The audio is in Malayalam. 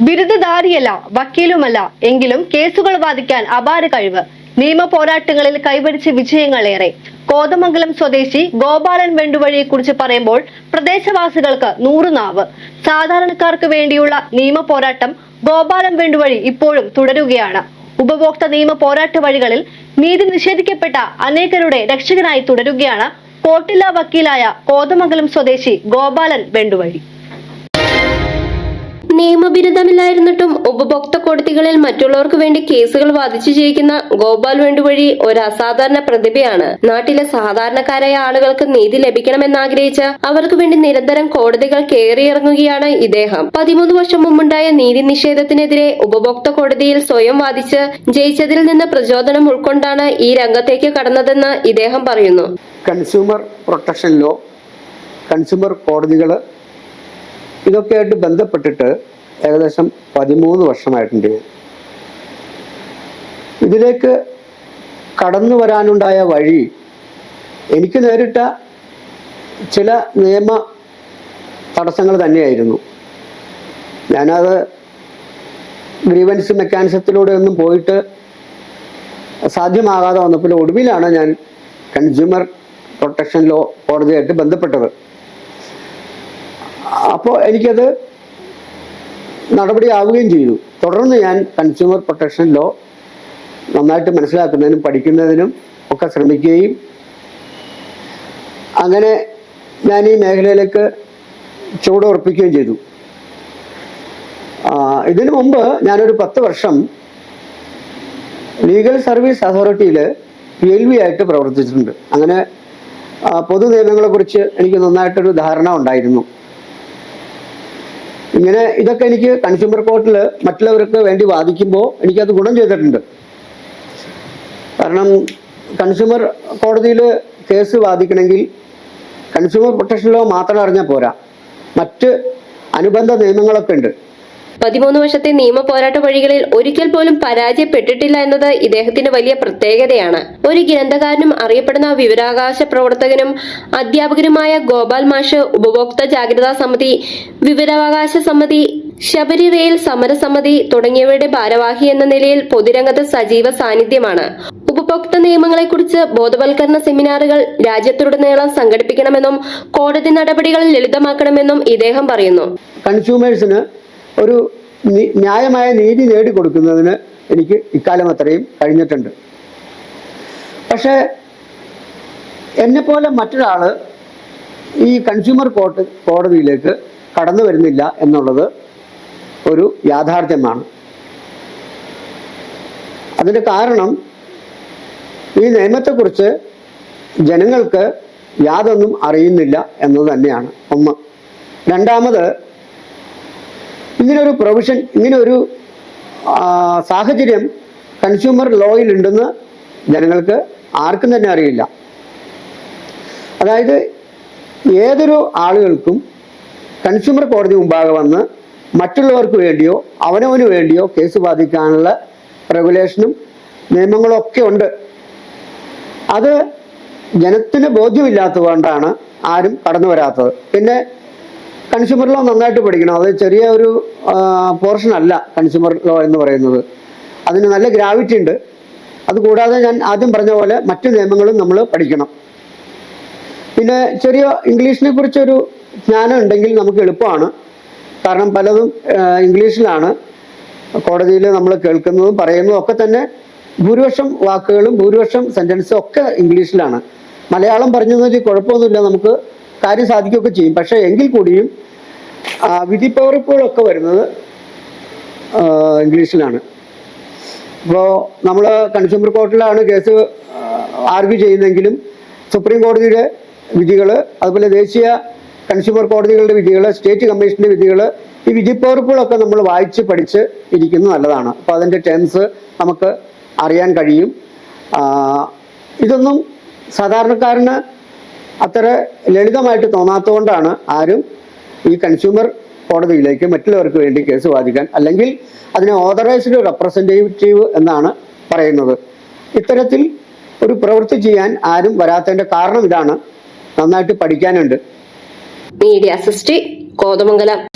ബിരുദധാരിയല്ല വക്കീലുമല്ല. എങ്കിലും കേസുകൾ വാദിക്കാൻ അപാര കഴിവ്. നിയമ പോരാട്ടങ്ങളിൽ കൈവരിച്ച വിജയങ്ങളേറെ. കോതമംഗലം സ്വദേശി ഗോപാലൻ വെണ്ടുവഴിയെ കുറിച്ച് പറയുമ്പോൾ പ്രദേശവാസികൾക്ക് നൂറ് നാവ്. സാധാരണക്കാർക്ക് വേണ്ടിയുള്ള നിയമ പോരാട്ടം ഗോപാലൻ വെണ്ടുവഴി ഇപ്പോഴും തുടരുകയാണ്. ഉപഭോക്തൃ നിയമ പോരാട്ട വഴികളിൽ നീതി നിഷേധിക്കപ്പെട്ട അനേകരുടെ രക്ഷകനായി തുടരുകയാണ് കോട്ടില വക്കീലായ കോതമംഗലം സ്വദേശി ഗോപാലൻ വെണ്ടുവഴി. നിയമബിരുദമില്ലായിരുന്നിട്ടും ഉപഭോക്തൃ കോടതികളിൽ മറ്റുള്ളവർക്ക് വേണ്ടി കേസുകൾ വാദിച്ചു ജയിക്കുന്ന ഗോപാൽ വേണ്ടു വഴി ഒരു അസാധാരണ പ്രതിഭയാണ്. നാട്ടിലെ സാധാരണക്കാരായ ആളുകൾക്ക് നീതി ലഭിക്കണമെന്നാഗ്രഹിച്ച് അവർക്ക് വേണ്ടി നിരന്തരം കോടതികൾ കയറിയിറങ്ങുകയാണ് ഇദ്ദേഹം. പതിമൂന്ന് വർഷം മുമ്പുണ്ടായ നീതി നിഷേധത്തിനെതിരെ ഉപഭോക്തൃ കോടതിയിൽ സ്വയം വാദിച്ച് ജയിച്ചതിൽ നിന്ന് പ്രചോദനം ഉൾക്കൊണ്ടാണ് ഈ രംഗത്തേക്ക് കടന്നതെന്ന് ഇദ്ദേഹം പറയുന്നു. കൺസ്യൂമർ പ്രൊട്ടക്ഷൻ ലോ കൺസ്യൂമർ കോടതികൾ ഇതൊക്കെയായിട്ട് ബന്ധപ്പെട്ടിട്ട് ഏകദേശം പതിമൂന്ന് വർഷമായിട്ടുണ്ട്. ഇതിലേക്ക് കടന്നു വരാനുണ്ടായ വഴി എനിക്ക് നേരിട്ട ചില നിയമ തടസ്സങ്ങൾ തന്നെയായിരുന്നു ഞാനത് ഗ്രീവൻസ് മെക്കാനിസത്തിലൂടെ ഒന്നും പോയിട്ട് സാധ്യമാകാതെ വന്നപ്പോൾ ഒടുവിലാണ് ഞാൻ കൺസ്യൂമർ പ്രൊട്ടക്ഷൻ ലോ കോടതിയായിട്ട് ബന്ധപ്പെട്ടത് അപ്പോൾ എനിക്കത് നടപടിയാവുകയും ചെയ്തു. തുടർന്ന് ഞാൻ കൺസ്യൂമർ പ്രൊട്ടക്ഷൻ ലോ നന്നായിട്ട് മനസ്സിലാക്കുന്നതിനും പഠിക്കുന്നതിനും ഒക്കെ ശ്രമിക്കുകയും അങ്ങനെ ഞാൻ ഈ മേഖലയിലേക്ക് ചുവടുറപ്പിക്കുകയും ചെയ്തു. ഇതിനു മുമ്പ് ഞാനൊരു പത്ത് വർഷം ലീഗൽ സർവീസ് അതോറിറ്റിയിൽ പി എൽ വി ആയിട്ട് പ്രവർത്തിച്ചിട്ടുണ്ട്. അങ്ങനെ പൊതു നിയമങ്ങളെക്കുറിച്ച് എനിക്ക് നന്നായിട്ടൊരു ധാരണ ഉണ്ടായിരുന്നു. ഇങ്ങനെ ഇതൊക്കെ എനിക്ക് കൺസ്യൂമർ കോർട്ടിൽ മറ്റുള്ളവർക്ക് വേണ്ടി വാദിക്കുമ്പോൾ എനിക്കത് ഗുണം ചെയ്തിട്ടുണ്ട്. കാരണം കൺസ്യൂമർ കോടതിയിൽ കേസ് വാദിക്കണമെങ്കിൽ കൺസ്യൂമർ പ്രൊട്ടക്ഷൻ ലോ മാത്രം അറിഞ്ഞാൽ പോരാ. മറ്റ് അനുബന്ധ നിയമങ്ങളൊക്കെ ഉണ്ട്. പതിമൂന്ന് വർഷത്തെ നിയമ പോരാട്ട വഴികളിൽ ഒരിക്കൽ പോലും പരാജയപ്പെട്ടിട്ടില്ല എന്നത് ഇദ്ദേഹത്തിന്റെ വലിയ പ്രത്യേകതയാണ്. ഒരു ഗ്രന്ഥകാരനും അറിയപ്പെടുന്ന വിവരാകാശ പ്രവർത്തകനും അധ്യാപകനുമായ ഗോപാൽ മാഷ് ഉപഭോക്തൃ ജാഗ്രതാ സമിതി വിവരാവകാശ സമിതി ശബരി റെയിൽ സമരസമിതി തുടങ്ങിയവയുടെ ഭാരവാഹി എന്ന നിലയിൽ പൊതുരംഗത്ത് സജീവ സാന്നിധ്യമാണ്. ഉപഭോക്തൃ നിയമങ്ങളെക്കുറിച്ച് ബോധവൽക്കരണ സെമിനാറുകൾ രാജ്യത്തുടനീളം സംഘടിപ്പിക്കണമെന്നും കോടതി നടപടികൾ ലളിതമാക്കണമെന്നും ഇദ്ദേഹം പറയുന്നു. കൺസ്യൂമേഴ്സിന് ഒരു ന്യായമായ നീതി നേടിക്കൊടുക്കുന്നതിന് എനിക്ക് ഇക്കാലം അത്രയും കഴിഞ്ഞിട്ടുണ്ട്. പക്ഷേ എന്നെപ്പോലെ മറ്റൊരാൾ ഈ കൺസ്യൂമർ കോർട്ട് കോടതിയിലേക്ക് കടന്നു വരുന്നില്ല എന്നുള്ളത് ഒരു യാഥാർത്ഥ്യമാണ്. അതിന് കാരണം ഈ നിയമത്തെക്കുറിച്ച് ജനങ്ങൾക്ക് യാതൊന്നും അറിയുന്നില്ല എന്നത് തന്നെയാണ്. ഒന്ന്. രണ്ടാമത് ഇങ്ങനൊരു പ്രൊവിഷൻ ഇങ്ങനൊരു സാഹചര്യം കൺസ്യൂമർ ലോയിൽ ഉണ്ടെന്ന് ജനങ്ങൾക്ക് ആർക്കും തന്നെ അറിയില്ല. അതായത് ഏതൊരു ആളുകൾക്കും കൺസ്യൂമർ കോടതി മുമ്പാകെ വന്ന് മറ്റുള്ളവർക്ക് വേണ്ടിയോ അവനവന് വേണ്ടിയോ കേസ് ബാധിക്കാനുള്ള റെഗുലേഷനും നിയമങ്ങളും ഒക്കെ ഉണ്ട്. അത് ജനത്തിന് ബോധ്യമില്ലാത്തതുകൊണ്ടാണ് ആരും കടന്നു വരാത്തത്. പിന്നെ കൺസ്യൂമർ ലോ നന്നായിട്ട് പഠിക്കണം. അത് ചെറിയ ഒരു പോർഷൻ അല്ല കൺസ്യൂമർ ലോ എന്ന് പറയുന്നത്. അതിന് നല്ല ഗ്രാവിറ്റി ഉണ്ട്. അതുകൂടാതെ ഞാൻ ആദ്യം പറഞ്ഞ പോലെ മറ്റു നിയമങ്ങളും നമ്മൾ പഠിക്കണം. പിന്നെ ചെറിയ ഇംഗ്ലീഷിനെ കുറിച്ചൊരു ജ്ഞാനം ഉണ്ടെങ്കിൽ നമുക്ക് എളുപ്പമാണ്. കാരണം പലതും ഇംഗ്ലീഷിലാണ്. കോടതിയിൽ നമ്മൾ കേൾക്കുന്നതും പറയുന്നതും ഒക്കെ തന്നെ ഭൂരിപക്ഷം വാക്കുകളും ഭൂരിപക്ഷം സെന്റൻസും ഒക്കെ ഇംഗ്ലീഷിലാണ്. മലയാളം പറഞ്ഞു വെച്ചാൽ കുഴപ്പമൊന്നുമില്ല. നമുക്ക് കാര്യം സാധിക്കുകയൊക്കെ ചെയ്യും. പക്ഷേ എങ്കിൽ കൂടിയും വിധിപ്പകർപ്പുകളൊക്കെ വരുന്നത് ഇംഗ്ലീഷിലാണ്. ഇപ്പോൾ നമ്മൾ കൺസ്യൂമർ കോർട്ടിലാണ് കേസ് ആർഗ്യൂ ചെയ്യുന്നെങ്കിലും സുപ്രീം കോടതിയുടെ വിധികൾ അതുപോലെ ദേശീയ കൺസ്യൂമർ കോടതികളുടെ വിധികൾ സ്റ്റേറ്റ് കമ്മീഷന്റെ വിധികൾ ഈ വിധിപ്പകർപ്പുകളൊക്കെ നമ്മൾ വായിച്ച് പഠിച്ച് ഇരിക്കുന്നത് നല്ലതാണ്. അപ്പോൾ അതിന്റെ ടേംസ് നമുക്ക് അറിയാൻ കഴിയും. ഇതൊന്നും സാധാരണക്കാരന് അത്ര ലളിതമായിട്ട് തോന്നാത്തതുകൊണ്ടാണ് ആരും ഈ കൺസ്യൂമർ കോടതിയിലേക്ക് മറ്റുള്ളവർക്ക് വേണ്ടി കേസ് വാദിക്കാൻ അല്ലെങ്കിൽ അതിനെ ഓതറൈസ്ഡ് റെപ്രസെന്റേറ്റീവ് എന്നാണ് പറയുന്നത്. ഇത്തരത്തിൽ ഒരു പ്രവൃത്തി ചെയ്യാൻ ആരും വരാത്തതിന്റെ കാരണം ഇതാണ്. നന്നായിട്ട് പഠിക്കാനുണ്ട്. മീഡിയ സൃഷ്ടി കോതമംഗലം.